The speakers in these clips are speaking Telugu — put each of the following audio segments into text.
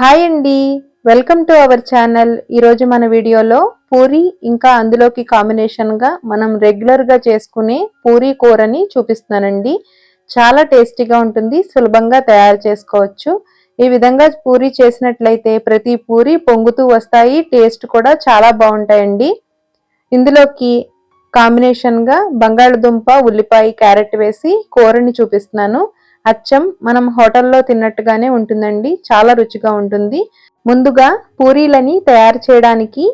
హాయ్ అండి. Welcome to our channel. ఈరోజు మన వీడియోలో పూరి ఇంకా అందులోకి కాంబినేషన్గా మనం రెగ్యులర్గా చేసుకునే పూరి కూరని చూపిస్తున్నానండి. చాలా టేస్టీగా ఉంటుంది. సులభంగా తయారు చేసుకోవచ్చు. ఈ విధంగా పూరి చేసినట్లయితే ప్రతి పూరి పొంగుతూ వస్తాయి. టేస్ట్ కూడా చాలా బాగుంటాయండి. ఇందులోకి కాంబినేషన్గా బంగాళదుంప ఉల్లిపాయ క్యారెట్ వేసి కూరని చూపిస్తున్నాను. అచ్చం మనం హోటల్లో తిన్నట్టుగానే ఉంటుందండి. చాలా రుచిగా ఉంటుంది. ముందుగా పూరీలని తయారు చేయడానికి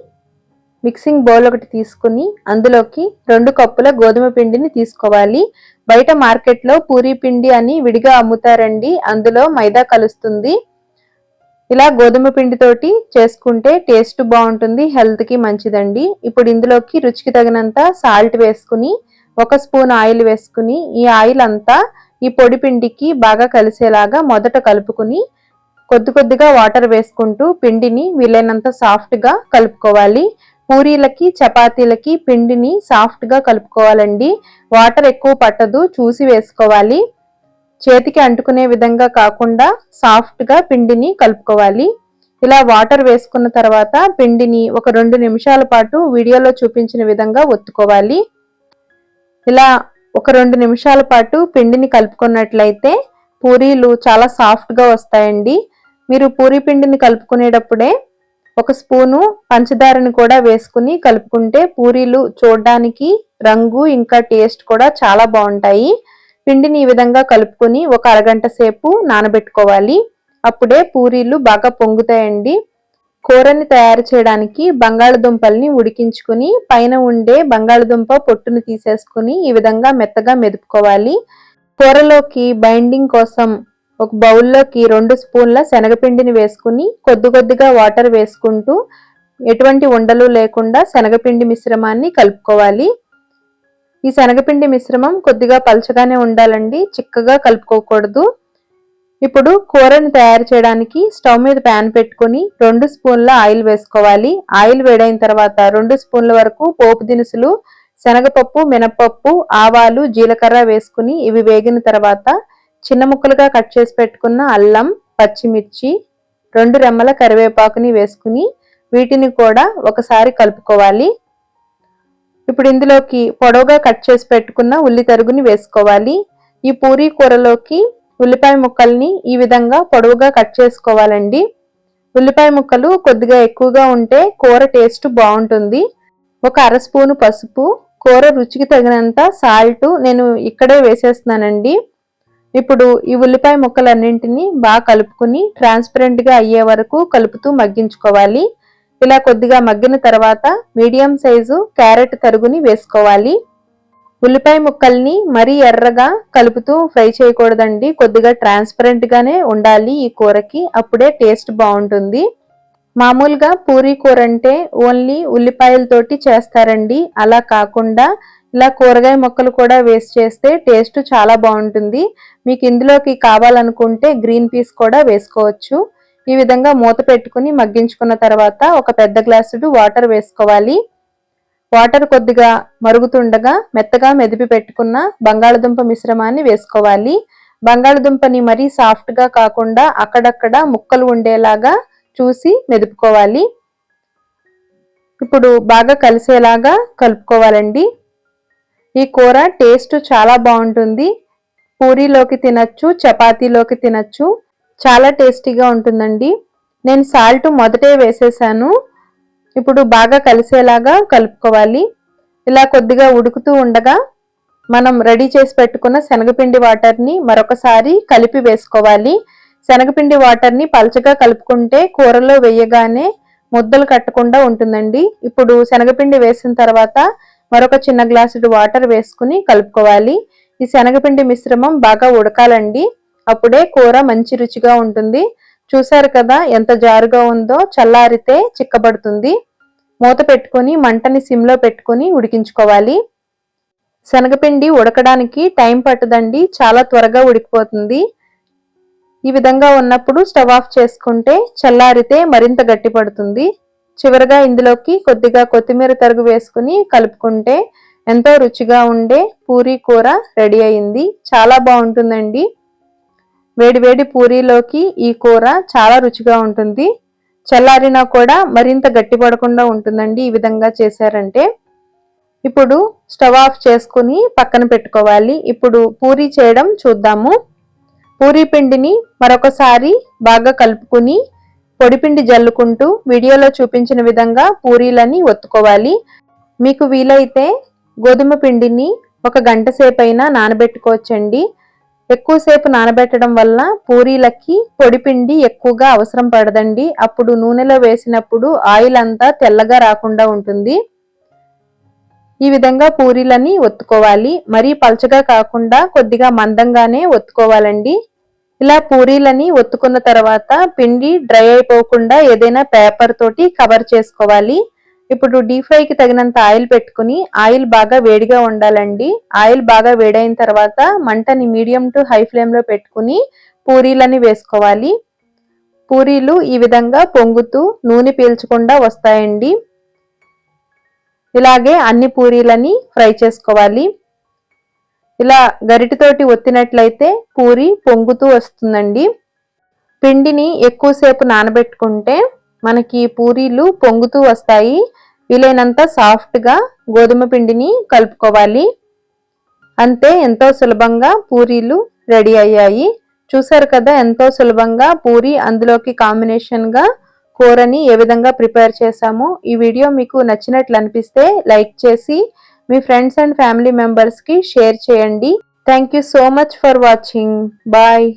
మిక్సింగ్ బౌల్ ఒకటి తీసుకుని అందులోకి రెండు కప్పుల గోధుమ పిండిని తీసుకోవాలి. బయట మార్కెట్లో పూరీ పిండి అని విడిగా అమ్ముతారండి. అందులో మైదా కలుస్తుంది. ఇలా గోధుమ పిండితోటి చేసుకుంటే టేస్ట్ బాగుంటుంది హెల్త్కి మంచిదండి. ఇప్పుడు ఇందులోకి రుచికి తగినంత సాల్ట్ వేసుకుని ఒక స్పూన్ ఆయిల్ వేసుకుని ఈ ఆయిల్ అంతా ఈ పొడి పిండికి బాగా కలిసేలాగా మొదట కలుపుకుని కొద్ది కొద్దిగా వాటర్ వేసుకుంటూ పిండిని వీలైనంత సాఫ్ట్గా కలుపుకోవాలి. పూరీలకి చపాతీలకి పిండిని సాఫ్ట్గా కలుపుకోవాలండి. వాటర్ ఎక్కువ పట్టదు చూసి వేసుకోవాలి. చేతికి అంటుకునే విధంగా కాకుండా సాఫ్ట్గా పిండిని కలుపుకోవాలి. ఇలా వాటర్ వేసుకున్న తర్వాత పిండిని ఒక రెండు నిమిషాల పాటు వీడియోలో చూపించిన విధంగా ఒత్తుకోవాలి. ఇలా ఒక రెండు నిమిషాల పాటు పిండిని కలుపుకున్నట్లయితే పూరీలు చాలా సాఫ్ట్గా వస్తాయండి. మీరు పూరీ పిండిని కలుపుకునేటప్పుడే ఒక స్పూను పంచదారని కూడా వేసుకుని కలుపుకుంటే పూరీలు చూడడానికి రంగు ఇంకా టేస్ట్ కూడా చాలా బాగుంటాయి. పిండిని ఈ విధంగా కలుపుకొని ఒక అరగంట సేపు నానబెట్టుకోవాలి. అప్పుడే పూరీలు బాగా పొంగుతాయండి. కూరని తయారు చేయడానికి బంగాళదుంపల్ని ఉడికించుకుని పైన ఉండే బంగాళదుంప పొట్టుని తీసేసుకుని ఈ విధంగా మెత్తగా మెదుపుకోవాలి. కూరలోకి బైండింగ్ కోసం ఒక బౌల్లోకి రెండు స్పూన్ల శనగపిండిని వేసుకుని కొద్ది కొద్దిగా వాటర్ వేసుకుంటూ ఎటువంటి ఉండలు లేకుండా శనగపిండి మిశ్రమాన్ని కలుపుకోవాలి. ఈ శనగపిండి మిశ్రమం కొద్దిగా పలచగానే ఉండాలండి చిక్కగా కలుపుకోకూడదు. ఇప్పుడు కూరని తయారు చేయడానికి స్టవ్ మీద ప్యాన్ పెట్టుకుని రెండు స్పూన్ల ఆయిల్ వేసుకోవాలి. ఆయిల్ వేడైన తర్వాత రెండు స్పూన్ల వరకు పోపు దినుసులు శనగపప్పు మినపప్పు ఆవాలు జీలకర్ర వేసుకుని ఇవి వేగిన తర్వాత చిన్న ముక్కలుగా కట్ చేసి పెట్టుకున్న అల్లం పచ్చిమిర్చి రెండు రెమ్మల కరివేపాకుని వేసుకుని వీటిని కూడా ఒకసారి కలుపుకోవాలి. ఇప్పుడు ఇందులోకి పొడవుగా కట్ చేసి పెట్టుకున్న ఉల్లి తరుగుని వేసుకోవాలి. ఈ పూరీ కూరలోకి ఉల్లిపాయ ముక్కల్ని ఈ విధంగా పొడవుగా కట్ చేసుకోవాలండి. ఉల్లిపాయ ముక్కలు కొద్దిగా ఎక్కువగా ఉంటే కూర టేస్ట్ బాగుంటుంది. ఒక అర స్పూను పసుపు కూర రుచికి తగినంత సాల్ట్ నేను ఇక్కడే వేసేస్తున్నానండి. ఇప్పుడు ఈ ఉల్లిపాయ ముక్కలన్నింటినీ బాగా కలుపుకుని ట్రాన్స్పరెంట్గా అయ్యే వరకు కలుపుతూ మగ్గించుకోవాలి. ఇలా కొద్దిగా మగ్గిన తర్వాత మీడియం సైజు క్యారెట్ తరుగుని వేసుకోవాలి. ఉల్లిపాయ ముక్కల్ని మరీ ఎర్రగా కలుపుతూ ఫ్రై చేయకూడదండి. కొద్దిగా ట్రాన్స్పరెంట్గానే ఉండాలి ఈ కూరకి. అప్పుడే టేస్ట్ బాగుంటుంది. మామూలుగా పూరీ కూర అంటే ఓన్లీ ఉల్లిపాయలతోటి చేస్తారండి. అలా కాకుండా ఇలా కూరగాయ ముక్కలు కూడా వేస్ట్ చేస్తే టేస్ట్ చాలా బాగుంటుంది. మీకు ఇందులోకి కావాలనుకుంటే గ్రీన్ పీస్ కూడా వేసుకోవచ్చు. ఈ విధంగా మూత పెట్టుకుని మగ్గించుకున్న తర్వాత ఒక పెద్ద గ్లాసుడు వాటర్ వేసుకోవాలి. వాటర్ కొద్దిగా మరుగుతుండగా మెత్తగా మెదిపి పెట్టుకున్న బంగాళదుంప మిశ్రమాన్ని వేసుకోవాలి. బంగాళదుంపని మరీ సాఫ్ట్గా కాకుండా అక్కడక్కడ ముక్కలు ఉండేలాగా చూసి మెదుపుకోవాలి. ఇప్పుడు బాగా కలిసేలాగా కలుపుకోవాలండి. ఈ కూర టేస్ట్ చాలా బాగుంటుంది. పూరీలోకి తినచ్చు చపాతీలోకి తినచ్చు. చాలా టేస్టీగా ఉంటుందండి. నేను సాల్ట్ మొదటే వేసేసాను. ఇప్పుడు బాగా కలిసేలాగా కలుపుకోవాలి. ఇలా కొద్దిగా ఉడుకుతూ ఉండగా మనం రెడీ చేసి పెట్టుకున్న శనగపిండి వాటర్ని మరొకసారి కలిపి వేసుకోవాలి. శనగపిండి వాటర్ని పలచగా కలుపుకుంటే కూరలో వేయగానే ముద్దలు కట్టకుండా ఉంటుందండి. ఇప్పుడు శనగపిండి వేసిన తర్వాత మరొక చిన్న గ్లాసుడు వాటర్ వేసుకుని కలుపుకోవాలి. ఈ శనగపిండి మిశ్రమం బాగా ఉడకాలండి. అప్పుడే కూర మంచి రుచిగా ఉంటుంది. చూసారు కదా ఎంత జారుగా ఉందో? చల్లారితే చిక్కబడుతుంది. మూత పెట్టుకొని మంటని సిమ్లో పెట్టుకొని ఉడికించుకోవాలి. శనగపిండి ఉడకడానికి టైం పట్టదండి. చాలా త్వరగా ఉడికిపోతుంది. ఈ విధంగా ఉన్నప్పుడు స్టవ్ ఆఫ్ చేసుకుంటే చల్లారితే మరింత గట్టిపడుతుంది చివరగా ఇందులోకి కొద్దిగా కొత్తిమీర తరుగు వేసుకుని కలుపుకుంటే ఎంతో రుచిగా ఉండే పూరీ కూర రెడీ అయింది. చాలా బాగుంటుందండి. వేడివేడి పూరీలోకి ఈ కూర చాలా రుచిగా ఉంటుంది. చల్లారినా కూడా మరింత గట్టిపడకుండా ఉంటుందండి ఈ విధంగా చేశారంటే. ఇప్పుడు స్టవ్ ఆఫ్ చేసుకుని పక్కన పెట్టుకోవాలి. ఇప్పుడు పూరీ చేయడం చూద్దాము. పూరీ పిండిని మరొకసారి బాగా కలుపుకుని పొడిపిండి జల్లుకుంటూ వీడియోలో చూపించిన విధంగా పూరీలని ఒత్తుకోవాలి. మీకు వీలైతే గోధుమ పిండిని ఒక గంట సేపు అయినా నానబెట్టుకోవచ్చండి. ఎక్కువసేపు నానబెట్టడం వల్ల పూరీలకి పొడిపిండి ఎక్కువగా అవసరం పడదండి. అప్పుడు నూనెలో వేసినప్పుడు ఆయిల్ అంతా తెల్లగా రాకుండా ఉంటుంది. ఈ విధంగా పూరీలని ఒత్తుకోవాలి. మరీ పలచగా కాకుండా కొద్దిగా మందంగానే ఒత్తుకోవాలండి. ఇలా పూరీలని ఒత్తుకున్న తర్వాత పిండి డ్రై అయిపోకుండా ఏదైనా పేపర్ తోటి కవర్ చేసుకోవాలి. ఇప్పుడు డీప్ ఫ్రైకి తగినంత ఆయిల్ పెట్టుకుని ఆయిల్ బాగా వేడిగా ఉండాలండి. ఆయిల్ బాగా వేడైన తర్వాత మంటని మీడియం టు హై ఫ్లేమ్లో పెట్టుకుని పూరీలని వేసుకోవాలి. పూరీలు ఈ విధంగా పొంగుతూ నూనె పీల్చకుండా వస్తాయండి. ఇలాగే అన్ని పూరీలని ఫ్రై చేసుకోవాలి. ఇలా గరిటితోటి ఒత్తినట్లయితే పూరి పొంగుతూ వస్తుందండి. పిండిని ఎక్కువసేపు నానబెట్టుకుంటే మనకి పూరీలు పొంగుతూ వస్తాయి. వీలైనంత సాఫ్ట్గా గోధుమ పిండిని కలుపుకోవాలి. అంతే ఎంతో సులభంగా పూరీలు రెడీ అయ్యాయి. చూసారు కదా ఎంతో సులభంగా పూరి అందులోకి కాంబినేషన్గా కూరని ఏ విధంగా ప్రిపేర్ చేసామో ఈ వీడియో మీకు నచ్చినట్లు అనిపిస్తే లైక్ చేసి మీ ఫ్రెండ్స్ అండ్ ఫ్యామిలీ మెంబర్స్కి షేర్ చేయండి. Thank you so much for watching. Bye.